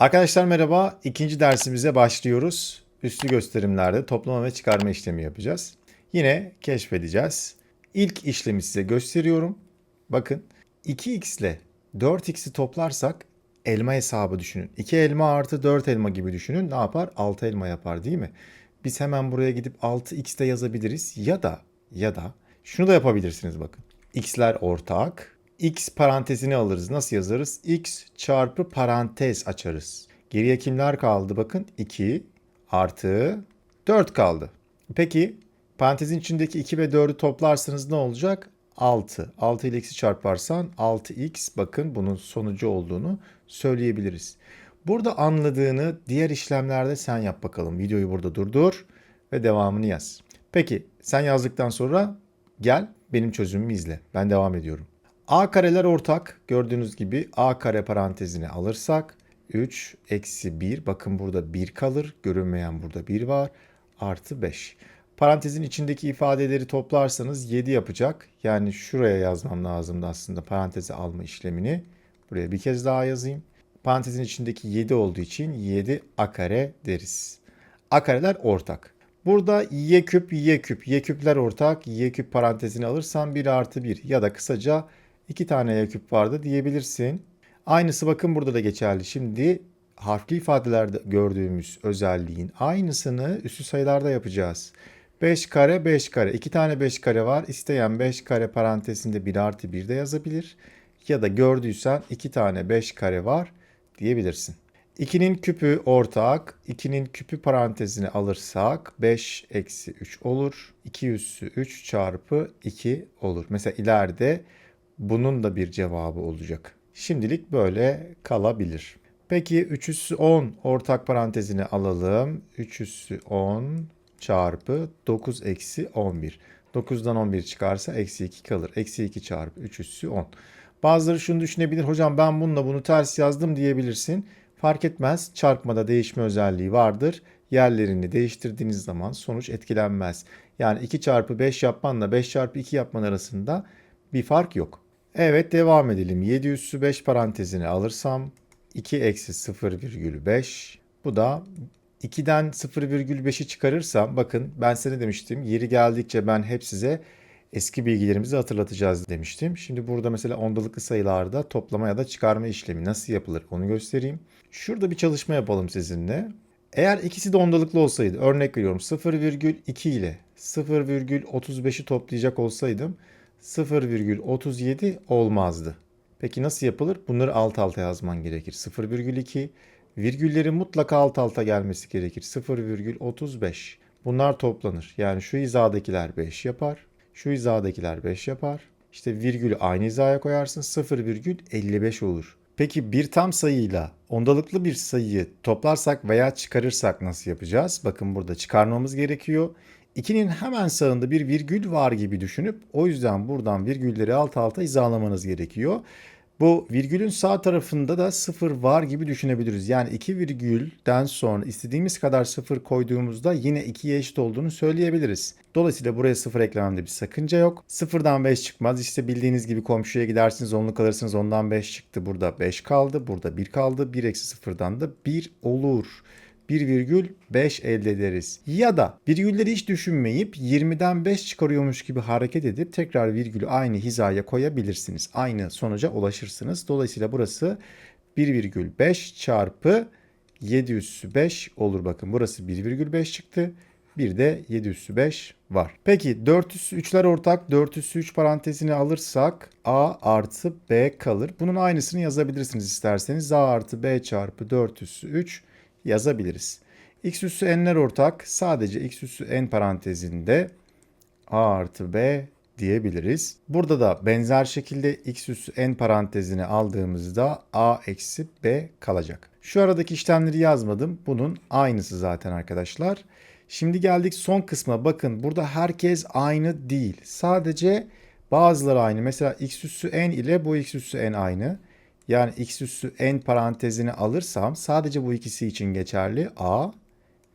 Arkadaşlar merhaba. İkinci dersimize başlıyoruz. Üslü gösterimlerde toplama ve çıkarma işlemi yapacağız. Yine keşfedeceğiz. İlk işlemi size gösteriyorum. Bakın 2x ile 4x'i toplarsak elma hesabı düşünün. 2 elma artı 4 elma gibi düşünün. Ne yapar? 6 elma yapar değil mi? Biz hemen buraya gidip 6x de yazabiliriz. Ya da ya da şunu da yapabilirsiniz bakın. x'ler ortak. X parantezini alırız. Nasıl yazarız? x çarpı parantez açarız. Geriye kimler kaldı? Bakın 2 artı 4 kaldı. Peki parantezin içindeki 2 ve 4'ü toplarsanız ne olacak? 6. 6 ile x'i çarparsan 6x bakın bunun sonucu olduğunu söyleyebiliriz. Burada anladığını diğer işlemlerde sen yap bakalım. Videoyu burada durdur ve devamını yaz. Peki sen yazdıktan sonra gel benim çözümümü izle. Ben devam ediyorum. A kareler ortak. Gördüğünüz gibi A kare parantezini alırsak 3 eksi 1. Bakın burada 1 kalır. Görünmeyen burada 1 var. Artı 5. Parantezin içindeki ifadeleri toplarsanız 7 yapacak. Yani şuraya yazmam lazımdı aslında paranteze alma işlemini. Buraya bir kez daha yazayım. Parantezin içindeki 7 olduğu için 7 a kare deriz. A kareler ortak. Burada y küp y küp y küpler ortak. y küp parantezini alırsan 1 artı 1 ya da kısaca 2 tane y küp vardı diyebilirsin. Aynısı bakın burada da geçerli. Şimdi harfli ifadelerde gördüğümüz özelliğin aynısını üstü sayılarda yapacağız. 5 kare 5 kare. 2 tane 5 kare var. İsteyen 5 kare parantezinde 1 artı 1 de yazabilir. Ya da gördüysen 2 tane 5 kare var diyebilirsin. 2'nin küpü ortak. 2'nin küpü parantezini alırsak 5 eksi 3 olur. 2 üssü 3 çarpı 2 olur. Mesela ileride bunun da bir cevabı olacak. Şimdilik böyle kalabilir. Peki 3 üssü 10 ortak parantezini alalım. 3 üssü 10 çarpı 9 eksi 11. 9'dan 11 çıkarsa eksi 2 kalır. Eksi 2 çarpı 3 üssü 10. Bazıları şunu düşünebilir. Hocam ben bununla bunu ters yazdım diyebilirsin. Fark etmez. Çarpmada değişme özelliği vardır. Yerlerini değiştirdiğiniz zaman sonuç etkilenmez. Yani 2 çarpı 5 yapmanla 5 çarpı 2 yapman arasında bir fark yok. Evet devam edelim. 7 üssü 5 parantezini alırsam 2 eksi 0,5 bu da 2'den 0,5'i çıkarırsam bakın ben size demiştim yeri geldikçe ben hep size eski bilgilerimizi hatırlatacağız demiştim. Şimdi burada mesela ondalıklı sayılarda toplama ya da çıkarma işlemi nasıl yapılır onu göstereyim. Şurada bir çalışma yapalım sizinle. Eğer ikisi de ondalıklı olsaydı örnek veriyorum 0,2 ile 0,35'i toplayacak olsaydım 0,37 olmazdı. Peki nasıl yapılır? Bunları alt alta yazman gerekir. 0,2 virgüllerin mutlaka alt alta gelmesi gerekir. 0,35 bunlar toplanır. Yani şu hizadakiler 5 yapar. Şu hizadakiler 5 yapar. İşte virgülü aynı hizaya koyarsın 0,55 olur. Peki bir tam sayıyla ondalıklı bir sayıyı toplarsak veya çıkarırsak nasıl yapacağız? Bakın burada çıkarmamız gerekiyor. 2'nin hemen sağında bir virgül var gibi düşünüp o yüzden buradan virgülleri alt alta hizalamanız gerekiyor. Bu virgülün sağ tarafında da sıfır var gibi düşünebiliriz. Yani iki virgülden sonra istediğimiz kadar sıfır koyduğumuzda yine 2'ye eşit olduğunu söyleyebiliriz. Dolayısıyla buraya sıfır eklememde bir sakınca yok. Sıfırdan 5 çıkmaz. İşte bildiğiniz gibi komşuya gidersiniz onluk alırsınız ondan 5 çıktı. Burada 5 kaldı. Burada 1 kaldı. 1 eksi sıfırdan da 1 olur. 1,5 elde ederiz. Ya da virgülleri hiç düşünmeyip 20'den 5 çıkarıyormuş gibi hareket edip tekrar virgülü aynı hizaya koyabilirsiniz. Aynı sonuca ulaşırsınız. Dolayısıyla burası 1,5 çarpı 7 üssü 5 olur. Bakın burası 1,5 çıktı. Bir de 7 üssü 5 var. Peki 4 üssü 3'ler ortak. 4 üssü 3 parantezini alırsak A artı B kalır. Bunun aynısını yazabilirsiniz isterseniz. A artı B çarpı 4 üssü 3 yazabiliriz. X üssü n'ler ortak. Sadece x üssü n parantezinde a artı b diyebiliriz. Burada da benzer şekilde x üssü n parantezini aldığımızda a eksi b kalacak. Şu aradaki işlemleri yazmadım. Bunun aynısı zaten arkadaşlar. Şimdi geldik son kısma. Bakın burada herkes aynı değil. Sadece bazıları aynı. Mesela x üssü n ile bu x üssü n aynı. Yani x üssü n parantezini alırsam sadece bu ikisi için geçerli. A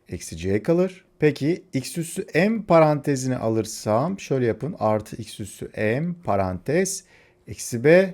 eksi c kalır. Peki x üssü m parantezini alırsam şöyle yapın. Artı x üssü m parantez eksi b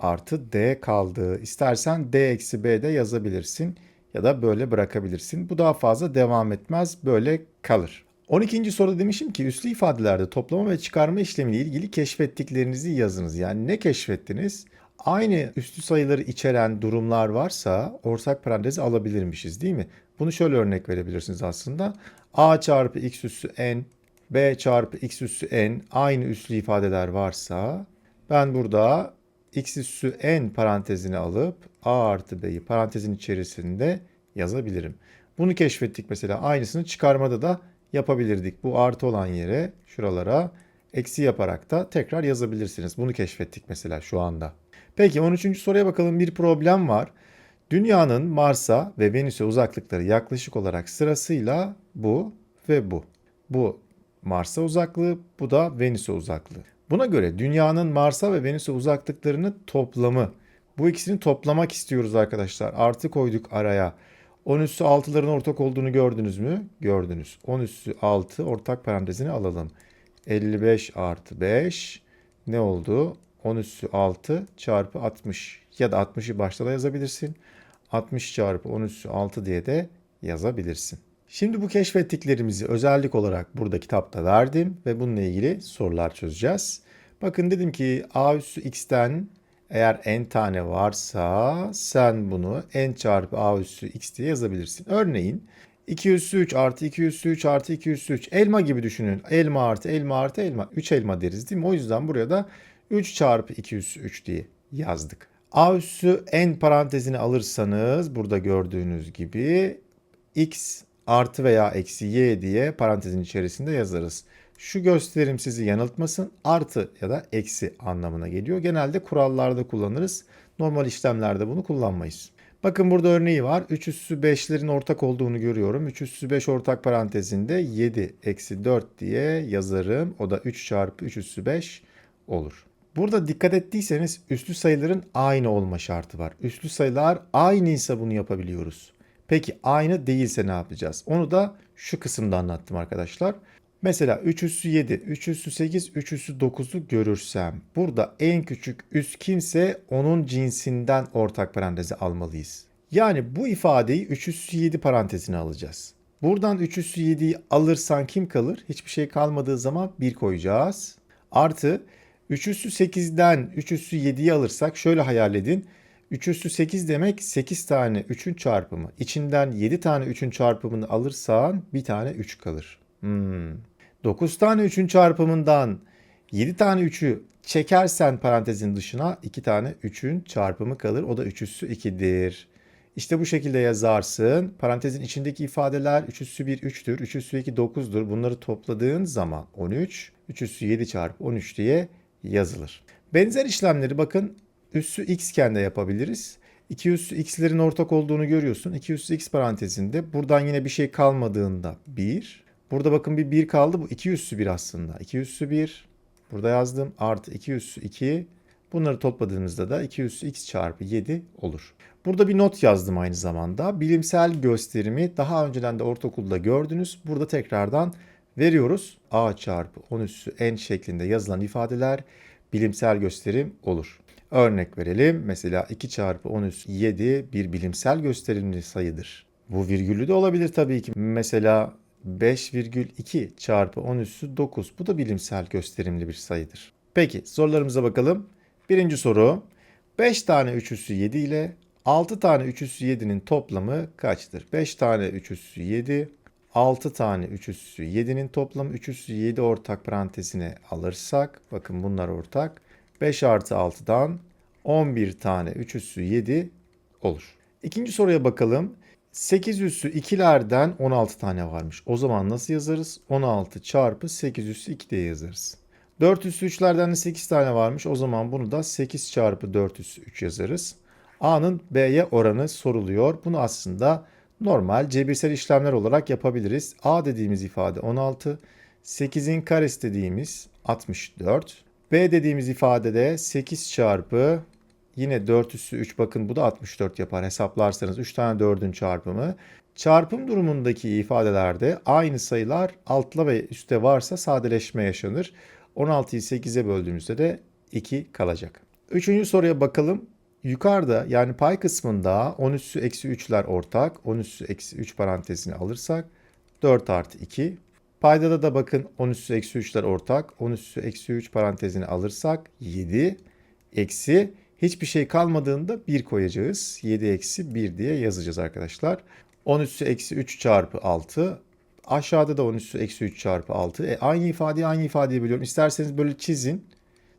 artı d kaldı. İstersen d eksi b de yazabilirsin. ya da böyle bırakabilirsin. Bu daha fazla devam etmez, böyle kalır. 12. soruda demişim ki üslü ifadelerde toplama ve çıkarma işlemiyle ilgili keşfettiklerinizi yazınız. Yani ne keşfettiniz? Aynı üslü sayıları içeren durumlar varsa ortak parantezi alabilirmişiz değil mi? Bunu şöyle örnek verebilirsiniz aslında. A çarpı x üssü n, b çarpı x üssü n aynı üslü ifadeler varsa ben burada x üssü n parantezini alıp a artı b'yi parantezin içerisinde yazabilirim. Bunu keşfettik mesela. Aynısını çıkarmada da yapabilirdik. Bu artı olan yere şuralara eksi yaparak da tekrar yazabilirsiniz. Bunu keşfettik mesela şu anda. Peki 13. soruya bakalım. Bir problem var. Dünyanın Mars'a ve Venüs'e uzaklıkları yaklaşık olarak sırasıyla bu ve bu. Bu Mars'a uzaklığı, bu da Venüs'e uzaklığı. Buna göre dünyanın Mars'a ve Venüs'e uzaklıklarının toplamı. Bu ikisini toplamak istiyoruz arkadaşlar. Artı koyduk araya. 10 üssü 6'ların ortak olduğunu gördünüz mü? Gördünüz. 10 üssü 6 ortak parantezini alalım. 55 artı 5 ne oldu? 10 üssü 6 çarpı 60 ya da 60'ı başta da yazabilirsin. 60 çarpı 10 üssü 6 diye de yazabilirsin. Şimdi bu keşfettiklerimizi özellik olarak burada kitapta verdim ve bununla ilgili sorular çözeceğiz. Bakın dedim ki a üssü x'ten eğer n tane varsa sen bunu n çarpı a üssü x diye yazabilirsin. Örneğin 2 üssü 3 artı 2 üssü 3 artı 2 üssü 3 elma gibi düşünün. Elma artı elma artı elma 3 elma deriz değil mi? O yüzden buraya da 3 çarpı 2 üssü 3 diye yazdık. A üssü n parantezini alırsanız burada gördüğünüz gibi x artı veya eksi y diye parantezin içerisinde yazarız. Şu gösterim sizi yanıltmasın. Artı ya da eksi anlamına geliyor. Genelde kurallarda kullanırız. Normal işlemlerde bunu kullanmayız. Bakın burada örneği var. 3 üssü 5'lerin ortak olduğunu görüyorum. 3 üssü 5 ortak parantezinde 7 eksi 4 diye yazarım. O da 3 çarpı 3 üssü 5 olur. Burada dikkat ettiyseniz üslü sayıların aynı olma şartı var. Üslü sayılar aynıysa bunu yapabiliyoruz. Peki aynı değilse ne yapacağız? Onu da şu kısımda anlattım arkadaşlar. Mesela 3 üssü 7, 3 üssü 8, 3 üssü 9'u görürsem burada en küçük üs kimse onun cinsinden ortak parantezi almalıyız. Yani bu ifadeyi 3 üssü 7 parantezine alacağız. Buradan 3 üssü 7'yi alırsan kim kalır? Hiçbir şey kalmadığı zaman 1 koyacağız. Artı 3 üssü 8'den 3 üssü 7'yi alırsak şöyle hayal edin. 3 üssü 8 demek 8 tane 3'ün çarpımı. İçinden 7 tane 3'ün çarpımını alırsan bir tane 3 kalır. Hmm. 9 tane 3'ün çarpımından 7 tane 3'ü çekersen parantezin dışına 2 tane 3'ün çarpımı kalır. O da 3 üssü 2'dir. İşte bu şekilde yazarsın. Parantezin içindeki ifadeler 3 üssü 1 3'tür. 3 üssü 2 9'dur. Bunları topladığın zaman 13. 3 üssü 7 çarpı 13 diye yazılır. Benzer işlemleri bakın üssü x iken de yapabiliriz. 2 üssü x'lerin ortak olduğunu görüyorsun. 2 üssü x parantezinde buradan yine bir şey kalmadığında 1. Burada bakın bir 1 kaldı. Bu 2 üssü 1 aslında. 2 üssü 1. Burada yazdım. Artı 2 üssü 2. Bunları topladığımızda da 2 üssü x çarpı 7 olur. Burada bir not yazdım aynı zamanda. Bilimsel gösterimi daha önceden de ortaokulda gördünüz. Burada tekrardan veriyoruz. a çarpı 10 üssü n şeklinde yazılan ifadeler bilimsel gösterim olur. Örnek verelim. Mesela 2 çarpı 10 üssü 7 bir bilimsel gösterimli sayıdır. Bu virgüllü de olabilir tabii ki. Mesela 5,2 çarpı 10 üssü 9. Bu da bilimsel gösterimli bir sayıdır. Peki sorularımıza bakalım. Birinci soru. 5 tane 3 üssü 7 ile 6 tane 3 üssü 7'nin toplamı kaçtır? 5 tane 3 üssü 7, 6 tane 3 üssü 7'nin toplamı 3 üssü 7 ortak parantezine alırsak bakın bunlar ortak. 5 artı 6'dan 11 tane 3 üssü 7 olur. İkinci soruya bakalım. 8 üssü 2'lerden 16 tane varmış. O zaman nasıl yazarız? 16 çarpı 8 üssü 2 diye yazarız. 4 üssü 3'lerden de 8 tane varmış. O zaman bunu da 8 çarpı 4 üssü 3 yazarız. A'nın B'ye oranı soruluyor. Bunu aslında normal cebirsel işlemler olarak yapabiliriz. A dediğimiz ifade 16. 8'in karesi dediğimiz 64. B dediğimiz ifadede 8 çarpı yine 4 üssü 3 bakın bu da 64 yapar hesaplarsanız 3 tane 4'ün çarpımı. Çarpım durumundaki ifadelerde aynı sayılar altla ve üstte varsa sadeleşme yaşanır. 16'yı 8'e böldüğümüzde de 2 kalacak. Üçüncü soruya bakalım. Yukarıda yani pay kısmında 10 üssü eksi 3'ler ortak. 10 üssü eksi 3 parantezini alırsak 4 artı 2. Paydada da bakın 10 üssü eksi 3'ler ortak. 10 üssü eksi 3 parantezini alırsak 7 eksi hiçbir şey kalmadığında 1 koyacağız. 7 eksi 1 diye yazacağız arkadaşlar. 10 üssü eksi 3 çarpı 6. Aşağıda da 10 üssü eksi 3 çarpı 6. E, aynı ifadeyi aynı ifadeye biliyorum. İsterseniz böyle çizin.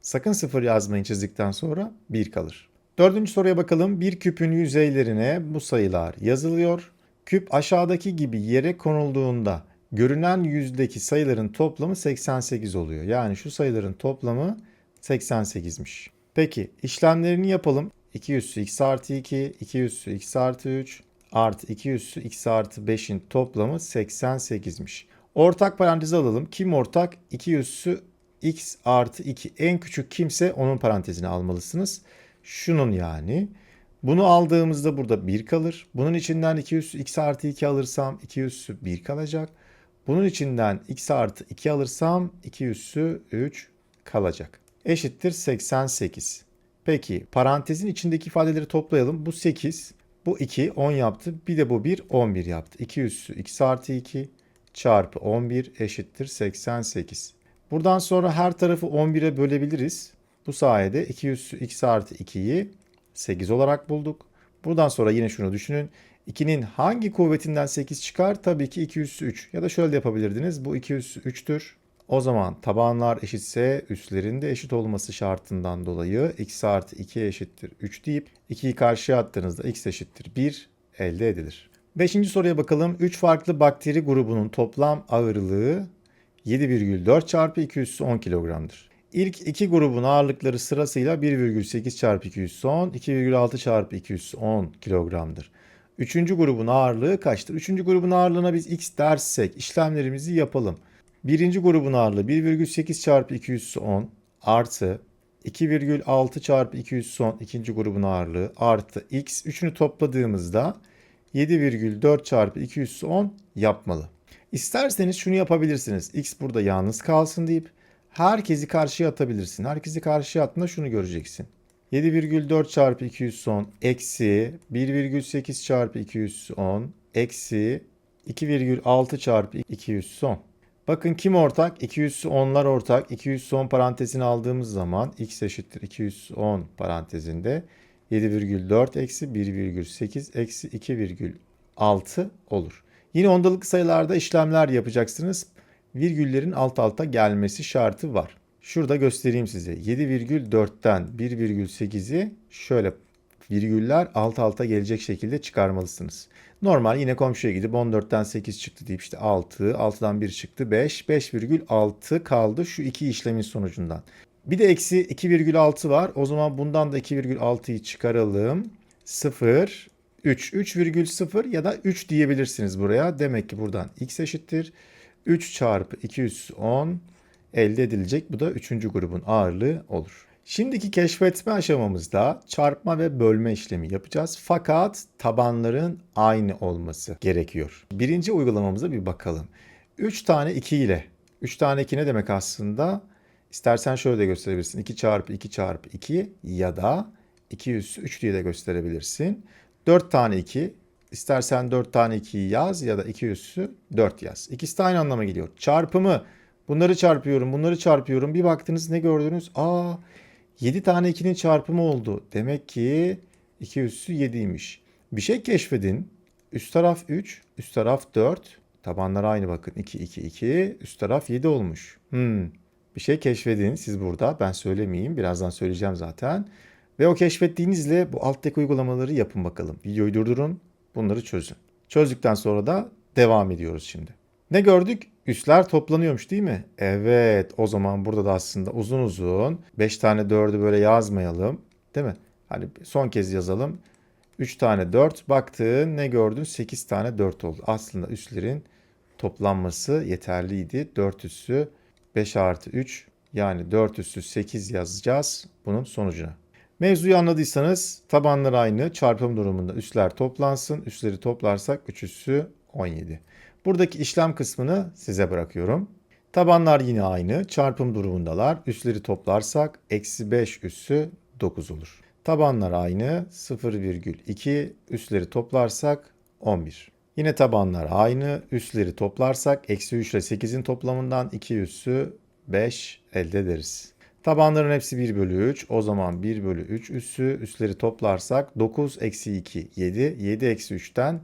Sakın sıfır yazmayın çizdikten sonra 1 kalır. Dördüncü soruya bakalım. Bir küpün yüzeylerine bu sayılar yazılıyor. Küp aşağıdaki gibi yere konulduğunda görünen yüzdeki sayıların toplamı 88 oluyor. Yani şu sayıların toplamı 88'miş. Peki işlemlerini yapalım. 2 üssü x artı 2, 2 üssü x artı 3 artı 2 üssü x artı 5'in toplamı 88'miş. Ortak parantezi alalım. Kim ortak? 2 üssü x artı 2. En küçük kimse onun parantezine almalısınız. Şunun yani. Bunu aldığımızda burada 1 kalır. Bunun içinden 2 üssü x artı 2 alırsam 2 üssü 1 kalacak. Bunun içinden x artı 2 alırsam 2 üssü 3 kalacak. Eşittir 88. Peki parantezin içindeki ifadeleri toplayalım. Bu 8, bu 2 10 yaptı. Bir de bu 1 11 yaptı. 2 üssü x artı 2 çarpı 11 eşittir 88. Buradan sonra her tarafı 11'e bölebiliriz. Bu sayede 2 üssü x artı 2'yi 8 olarak bulduk. Buradan sonra yine şunu düşünün. 2'nin hangi kuvvetinden 8 çıkar? Tabii ki 2 üssü 3. Ya da şöyle de yapabilirdiniz. Bu 2 üssü 3'tür. O zaman tabanlar eşitse üstlerin de eşit olması şartından dolayı x artı 2 eşittir 3 deyip 2'yi karşıya attığınızda x eşittir 1 elde edilir. Beşinci soruya bakalım. 3 farklı bakteri grubunun toplam ağırlığı 7,4 çarpı 2 üssü 10 kilogramdır. İlk iki grubun ağırlıkları sırasıyla 1,8 çarpı 2 üssü 10, 2,6 çarpı 2 üssü 10 kilogramdır. Üçüncü grubun ağırlığı kaçtır? Üçüncü grubun ağırlığına biz x dersek işlemlerimizi yapalım. Birinci grubun ağırlığı 1,8 çarpı 2 üssü 10 artı 2,6 çarpı 2 üssü 10 ikinci grubun ağırlığı artı x. Üçünü topladığımızda 7,4 çarpı 2 üssü 10 yapmalı. İsterseniz şunu yapabilirsiniz. X burada yalnız kalsın deyip herkesi karşıya atabilirsin. Herkesi karşıya attığında şunu göreceksin. 7,4 çarpı 210 eksi 1,8 çarpı 210 eksi 2,6 çarpı 210. Bakın kim ortak? 210'lar ortak. 210 parantezini aldığımız zaman x eşittir 210 parantezinde 7,4 eksi 1,8 eksi 2,6 olur. Yine ondalık sayılarda işlemler yapacaksınız. Virgüllerin alt alta gelmesi şartı var. Şurada göstereyim size. 7,4'ten 1,8'i şöyle virgüller alt alta gelecek şekilde çıkarmalısınız. Normal yine komşuya gidip 14'ten 8 çıktı deyip işte 6, 6'dan 1 çıktı 5, 5,6 kaldı şu iki işlemin sonucundan. Bir de eksi 2,6 var. O zaman bundan da 2,6'yı çıkaralım. 0, 3, 3,0 ya da 3 diyebilirsiniz buraya. Demek ki buradan x eşittir. 3 çarpı 210 elde edilecek. Bu da 3. grubun ağırlığı olur. Şimdiki keşfetme aşamamızda çarpma ve bölme işlemi yapacağız. Fakat tabanların aynı olması gerekiyor. Birinci uygulamamıza bir bakalım. 3 tane 2 ile 3 tane 2 ne demek aslında? İstersen şöyle de gösterebilirsin. 2 çarpı 2 çarpı 2 ya da 2 üssü 3 diye de gösterebilirsin. 4 tane 2 İstersen 4 tane 2'yi yaz ya da 2 üssü 4 yaz. İkisi de aynı anlama geliyor. Çarpımı bunları çarpıyorum bunları çarpıyorum. Bir baktınız ne gördünüz? Aa 7 tane 2'nin çarpımı oldu. Demek ki 2 üssü 7'ymiş. Bir şey keşfedin. Üst taraf 3, üst taraf 4. Tabanlar aynı bakın. 2, 2, 2. Üst taraf 7 olmuş. Hmm. Bir şey keşfedin siz burada. Ben söylemeyeyim. Birazdan söyleyeceğim zaten. Ve o keşfettiğinizle bu alttaki uygulamaları yapın bakalım. Videoyu durdurun. Bunları çözün. Çözdükten sonra da devam ediyoruz şimdi. Ne gördük? Üsler toplanıyormuş değil mi? Evet o zaman burada da aslında uzun uzun 5 tane 4'ü böyle yazmayalım. Değil mi? Hani son kez yazalım. 3 tane 4 baktın ne gördün? 8 tane 4 oldu. Aslında üslerin toplanması yeterliydi. 4 üssü 5 artı 3 yani 4 üssü 8 yazacağız bunun sonucuna. Mevzuyu anladıysanız tabanlar aynı. Çarpım durumunda üsler toplansın. Üsleri toplarsak 3 üssü 17. Buradaki işlem kısmını size bırakıyorum. Tabanlar yine aynı. Çarpım durumundalar. Üsleri toplarsak eksi 5 üssü 9 olur. Tabanlar aynı 0,2 üstleri toplarsak 11. Yine tabanlar aynı üstleri toplarsak eksi 3 ile 8'in toplamından 2 üssü 5 elde ederiz. Tabanların hepsi 1 bölü 3. O zaman 1 bölü 3 üssü üstleri toplarsak 9 eksi 2 7. 7 eksi 3'ten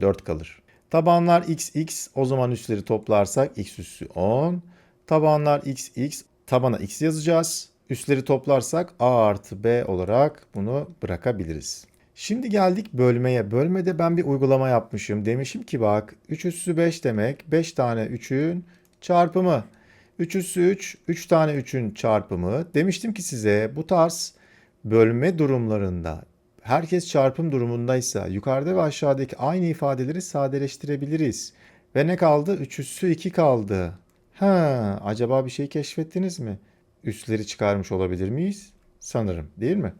4 kalır. Tabanlar x x o zaman üstleri toplarsak x üssü 10. Tabanlar x x tabana x yazacağız. Üstleri toplarsak a artı b olarak bunu bırakabiliriz. Şimdi geldik bölmeye. Bölmede ben bir uygulama yapmışım. Demişim ki bak 3 üssü 5 demek 5 tane 3'ün çarpımı. 3 üssü 3, 3 tane 3'ün çarpımı. Demiştim ki size bu tarz bölme durumlarında herkes çarpım durumundaysa yukarıda ve aşağıdaki aynı ifadeleri sadeleştirebiliriz. Ve ne kaldı? 3 üssü 2 kaldı. Ha, acaba bir şey keşfettiniz mi? Üstleri çıkarmış olabilir miyiz? Sanırım, değil mi?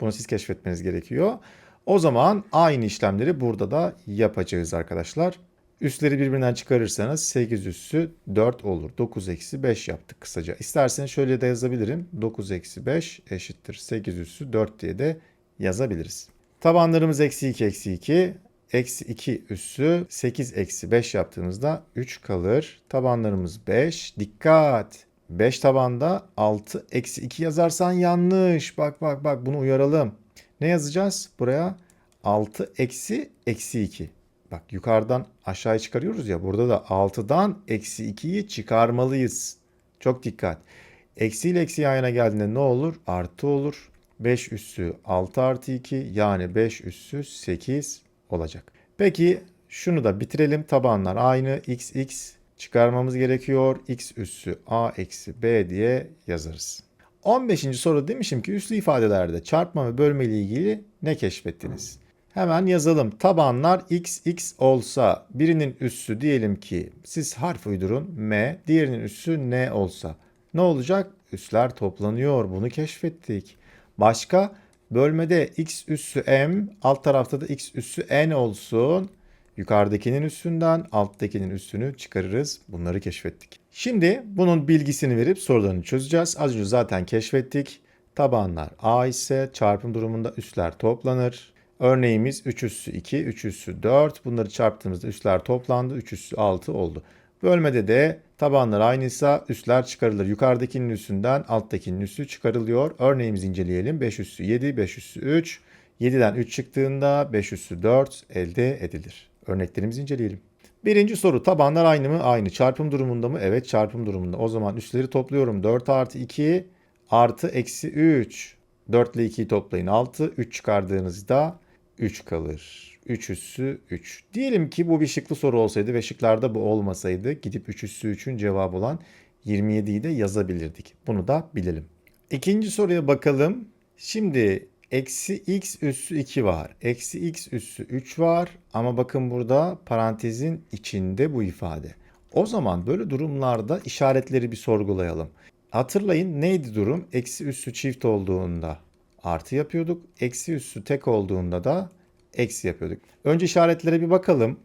Bunu siz keşfetmeniz gerekiyor. O zaman aynı işlemleri burada da yapacağız arkadaşlar. Üstleri birbirinden çıkarırsanız 8 üssü 4 olur. 9 eksi 5 yaptık kısaca. İsterseniz şöyle de yazabilirim. 9 eksi 5 eşittir 8 üssü 4 diye de yazabiliriz. Tabanlarımız eksi 2 eksi 2. Eksi 2 üssü 8 eksi 5 yaptığımızda 3 kalır. Tabanlarımız 5. Dikkat! 5 tabanda 6 eksi 2 yazarsan yanlış. Bak bak bak bunu uyaralım. Ne yazacağız? Buraya 6 eksi eksi 2. Bak yukarıdan aşağıya çıkarıyoruz ya. Burada da 6'dan eksi 2'yi çıkarmalıyız. Çok dikkat. Eksi ile eksi yan yana geldiğinde ne olur? Artı olur. 5 üssü 6 artı 2 yani 5 üssü 8 olacak. Peki şunu da bitirelim. Tabanlar aynı. x x çıkarmamız gerekiyor. x üssü a eksi b diye yazarız. 15. soru demişim ki üslü ifadelerde çarpma ve bölme ile ilgili ne keşfettiniz? Hemen yazalım. Tabanlar x x olsa birinin üssü diyelim ki siz harf uydurun m, diğerinin üssü n olsa ne olacak? Üsler toplanıyor. Bunu keşfettik. Başka bölmede x üssü m, alt tarafta da x üssü n olsun. Yukarıdakinin üstünden alttakinin üstünü çıkarırız. Bunları keşfettik. Şimdi bunun bilgisini verip sorularını çözeceğiz. Az önce zaten keşfettik. Tabanlar a ise çarpım durumunda üsler toplanır. Örneğimiz 3 üssü 2, 3 üssü 4. Bunları çarptığımızda üsler toplandı. 3 üssü 6 oldu. Bölmede de tabanlar aynıysa üsler çıkarılır. Yukarıdakinin üstünden alttakinin üssü çıkarılıyor. Örneğimizi inceleyelim. 5 üssü 7, 5 üssü 3. 7'den 3 çıktığında 5 üssü 4 elde edilir. Örneklerimizi inceleyelim. Birinci soru tabanlar aynı mı? Aynı. Çarpım durumunda mı? Evet çarpım durumunda. O zaman üstleri topluyorum. 4 artı 2 artı eksi 3. 4 ile 2'yi toplayın 6. 3 çıkardığınızda 3 kalır. 3 üssü 3. Diyelim ki bu bir şıklı soru olsaydı ve şıklarda bu olmasaydı gidip 3 üssü 3'ün cevabı olan 27'yi de yazabilirdik. Bunu da bilelim. İkinci soruya bakalım. Şimdi eksi x üssü 2 var. Eksi x üssü 3 var. Ama bakın burada parantezin içinde bu ifade. O zaman böyle durumlarda işaretleri bir sorgulayalım. Hatırlayın neydi durum? Eksi üssü çift olduğunda artı yapıyorduk. Eksi üssü tek olduğunda da eksi yapıyorduk. Önce işaretlere bir bakalım.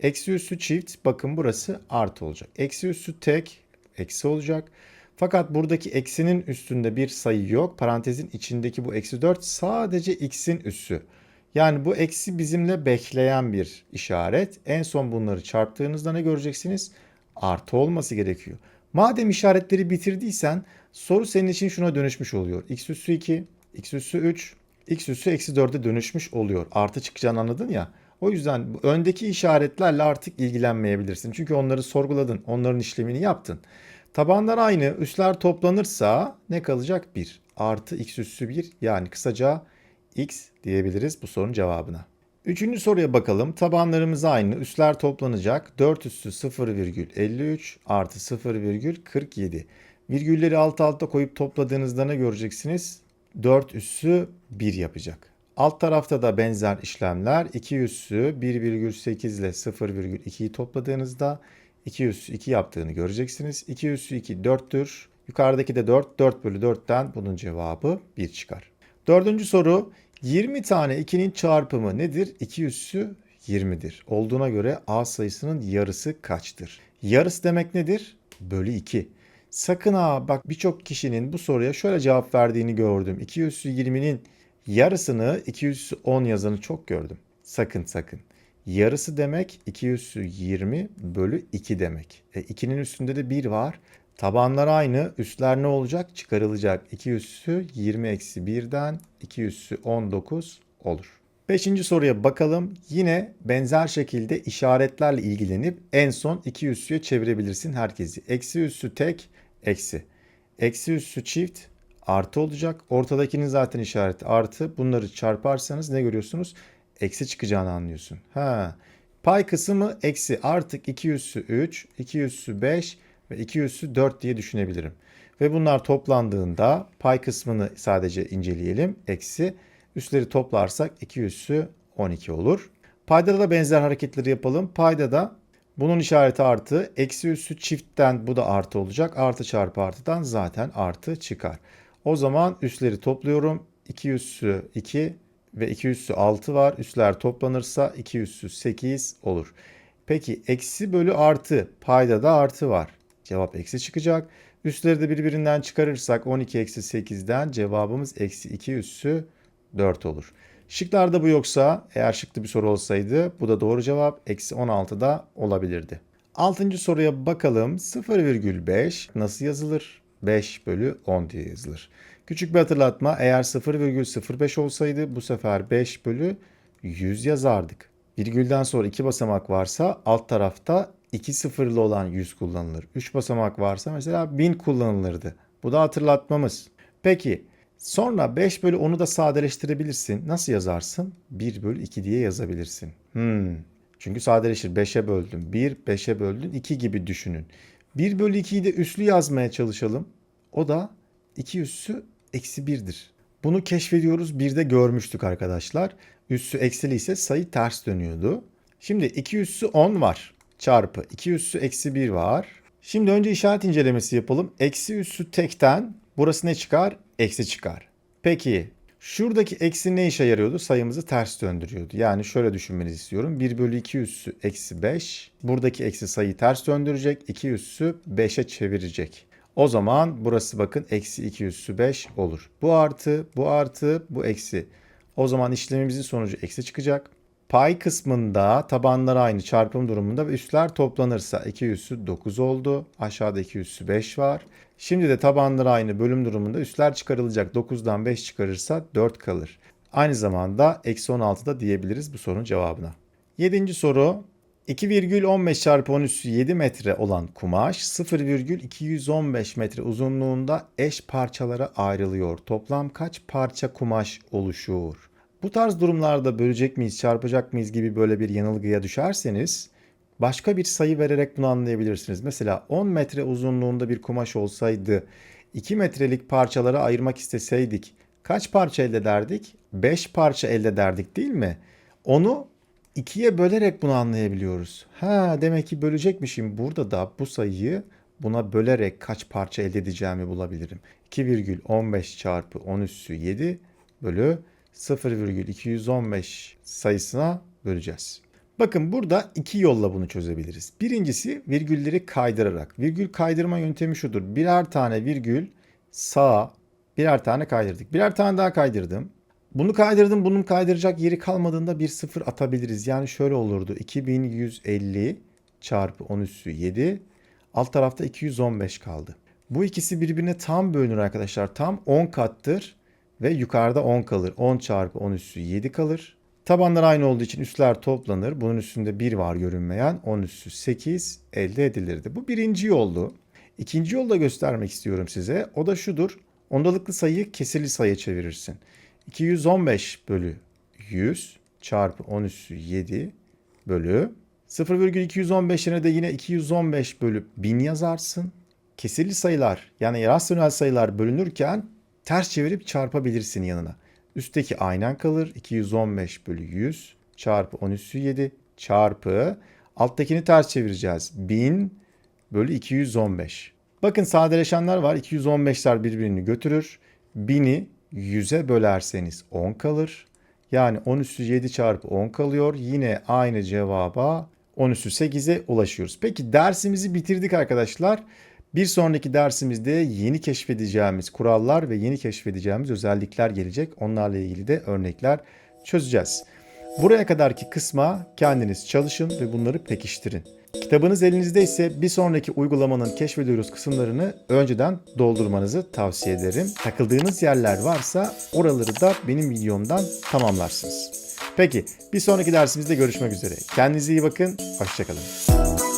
Eksi üssü çift bakın burası artı olacak. Eksi üssü tek eksi olacak. Fakat buradaki eksinin üstünde bir sayı yok. Parantezin içindeki bu eksi 4 sadece x'in üssü. Yani bu eksi bizimle bekleyen bir işaret. En son bunları çarptığınızda ne göreceksiniz? Artı olması gerekiyor. Madem işaretleri bitirdiysen soru senin için şuna dönüşmüş oluyor. x üssü 2, x üssü 3, x üssü eksi 4'e dönüşmüş oluyor. Artı çıkacağını anladın ya. O yüzden öndeki işaretlerle artık ilgilenmeyebilirsin. Çünkü onları sorguladın, onların işlemini yaptın. Tabanlar aynı, üsler toplanırsa ne kalacak? 1 artı x üssü 1 yani kısaca x diyebiliriz bu sorunun cevabına. Üçüncü soruya bakalım. Tabanlarımız aynı. Üsler toplanacak. 4 üssü 0,53 artı 0,47. Virgülleri alt alta koyup topladığınızda ne göreceksiniz? 4 üssü 1 yapacak. Alt tarafta da benzer işlemler. 2 üssü 1,8 ile 0,2'yi topladığınızda 2 üssü 2 yaptığını göreceksiniz. 2 üssü 2 4'tür. Yukarıdaki de 4. 4 bölü 4'ten bunun cevabı 1 çıkar. Dördüncü soru 20 tane 2'nin çarpımı nedir? 2 üssü 20'dir. Olduğuna göre A sayısının yarısı kaçtır? Yarısı demek nedir? Bölü 2. Sakın ha bak birçok kişinin bu soruya şöyle cevap verdiğini gördüm. 2 üssü 20'nin Yarısını 2 üssü 10 yazanı çok gördüm. Sakın sakın. Yarısı demek 2 üssü 20 bölü 2 demek. E, 2'nin üstünde de 1 var. Tabanlar aynı. Üstler ne olacak? Çıkarılacak. 2 üssü 20 eksi 1'den 2 üssü 19 olur. Beşinci soruya bakalım. Yine benzer şekilde işaretlerle ilgilenip en son iki üssüye çevirebilirsin herkesi. Eksi üssü tek, eksi. Eksi üssü çift, artı olacak. Ortadakinin zaten işareti artı. Bunları çarparsanız ne görüyorsunuz? Eksi çıkacağını anlıyorsun. Ha. Pay kısmı eksi artık 2 üssü 3, 2 üssü 5 ve 2 üssü 4 diye düşünebilirim. Ve bunlar toplandığında pay kısmını sadece inceleyelim. Eksi Üstleri toplarsak 2 üssü 12 olur. Paydada da benzer hareketleri yapalım. Paydada bunun işareti artı. Eksi üssü çiftten bu da artı olacak. Artı çarpı artıdan zaten artı çıkar. O zaman üstleri topluyorum. 2 üssü 2 ve 2 üssü 6 var. Üstler toplanırsa 2 üssü 8 olur. Peki eksi bölü artı. Paydada artı var. Cevap eksi çıkacak. Üstleri de birbirinden çıkarırsak 12 eksi 8'den cevabımız eksi 2 üssü 4 olur. Şıklarda bu yoksa eğer şıklı bir soru olsaydı bu da doğru cevap eksi 16 da olabilirdi. Altıncı soruya bakalım 0,5 nasıl yazılır? 5 bölü 10 diye yazılır. Küçük bir hatırlatma eğer 0,05 olsaydı bu sefer 5 bölü 100 yazardık. Virgülden sonra 2 basamak varsa alt tarafta 2 sıfırlı olan 100 kullanılır. 3 basamak varsa mesela 1000 kullanılırdı. Bu da hatırlatmamız. Peki Sonra 5 bölü 10'u da sadeleştirebilirsin. Nasıl yazarsın? 1 bölü 2 diye yazabilirsin. Hmm. Çünkü sadeleşir. 5'e böldün. 1, 5'e böldün. 2 gibi düşünün. 1 bölü 2'yi de üslü yazmaya çalışalım. O da 2 üssü eksi 1'dir. Bunu keşfediyoruz. Bir de görmüştük arkadaşlar. Üssü eksili ise sayı ters dönüyordu. Şimdi 2 üssü 10 var. Çarpı 2 üssü eksi 1 var. Şimdi önce işaret incelemesi yapalım. Eksi üssü tekten burası ne çıkar? Eksi çıkar. Peki şuradaki eksi ne işe yarıyordu? Sayımızı ters döndürüyordu. Yani şöyle düşünmenizi istiyorum. 1 bölü 2 üssü eksi 5. Buradaki eksi sayıyı ters döndürecek. 2 üssü 5'e çevirecek. O zaman burası bakın eksi 2 üssü 5 olur. Bu artı, bu artı, bu eksi. O zaman işlemimizin sonucu eksi çıkacak. Pay kısmında tabanlar aynı çarpım durumunda ve üstler toplanırsa 2 üssü 9 oldu. Aşağıda 2 üssü 5 var. Şimdi de tabanlar aynı bölüm durumunda üstler çıkarılacak. 9'dan 5 çıkarırsa 4 kalır. Aynı zamanda eksi 16 da diyebiliriz bu sorunun cevabına. 7. soru 2,15 çarpı 10 üssü 7 metre olan kumaş 0,215 metre uzunluğunda eş parçalara ayrılıyor. Toplam kaç parça kumaş oluşur? Bu tarz durumlarda bölecek miyiz, çarpacak mıyız gibi böyle bir yanılgıya düşerseniz başka bir sayı vererek bunu anlayabilirsiniz. Mesela 10 metre uzunluğunda bir kumaş olsaydı 2 metrelik parçalara ayırmak isteseydik kaç parça elde ederdik? 5 parça elde ederdik değil mi? Onu ikiye bölerek bunu anlayabiliyoruz. Ha demek ki bölecekmişim. Burada da bu sayıyı buna bölerek kaç parça elde edeceğimi bulabilirim. 2,15 çarpı 10 üssü 7 bölü 0,215 sayısına böleceğiz. Bakın burada iki yolla bunu çözebiliriz. Birincisi virgülleri kaydırarak. Virgül kaydırma yöntemi şudur. Birer tane virgül sağa birer tane kaydırdık. Birer tane daha kaydırdım. Bunu kaydırdım. Bunun kaydıracak yeri kalmadığında bir sıfır atabiliriz. Yani şöyle olurdu. 2150 çarpı 10 üssü 7. Alt tarafta 215 kaldı. Bu ikisi birbirine tam bölünür arkadaşlar. Tam 10 kattır ve yukarıda 10 kalır. 10 çarpı 10 üssü 7 kalır. Tabanlar aynı olduğu için üstler toplanır. Bunun üstünde 1 var görünmeyen. 10 üssü 8 elde edilirdi. Bu birinci yoldu. İkinci yolda göstermek istiyorum size. O da şudur. Ondalıklı sayıyı kesirli sayıya çevirirsin. 215 bölü 100 çarpı 10 üssü 7 bölü 0,215'ine de yine 215 bölü 1000 yazarsın. Kesirli sayılar yani rasyonel sayılar bölünürken ters çevirip çarpabilirsin yanına. Üstteki aynen kalır. 215 bölü 100 çarpı 10 üssü 7 çarpı alttakini ters çevireceğiz. 1000 bölü 215. Bakın sadeleşenler var. 215'ler birbirini götürür. 1000'i 100'e bölerseniz 10 kalır. Yani 10 üssü 7 çarpı 10 kalıyor. Yine aynı cevaba 10 üssü 8'e ulaşıyoruz. Peki dersimizi bitirdik arkadaşlar. Bir sonraki dersimizde yeni keşfedeceğimiz kurallar ve yeni keşfedeceğimiz özellikler gelecek. Onlarla ilgili de örnekler çözeceğiz. Buraya kadarki kısma kendiniz çalışın ve bunları pekiştirin. Kitabınız elinizde ise bir sonraki uygulamanın keşfediyoruz kısımlarını önceden doldurmanızı tavsiye ederim. Takıldığınız yerler varsa oraları da benim videomdan tamamlarsınız. Peki bir sonraki dersimizde görüşmek üzere. Kendinize iyi bakın. Hoşçakalın.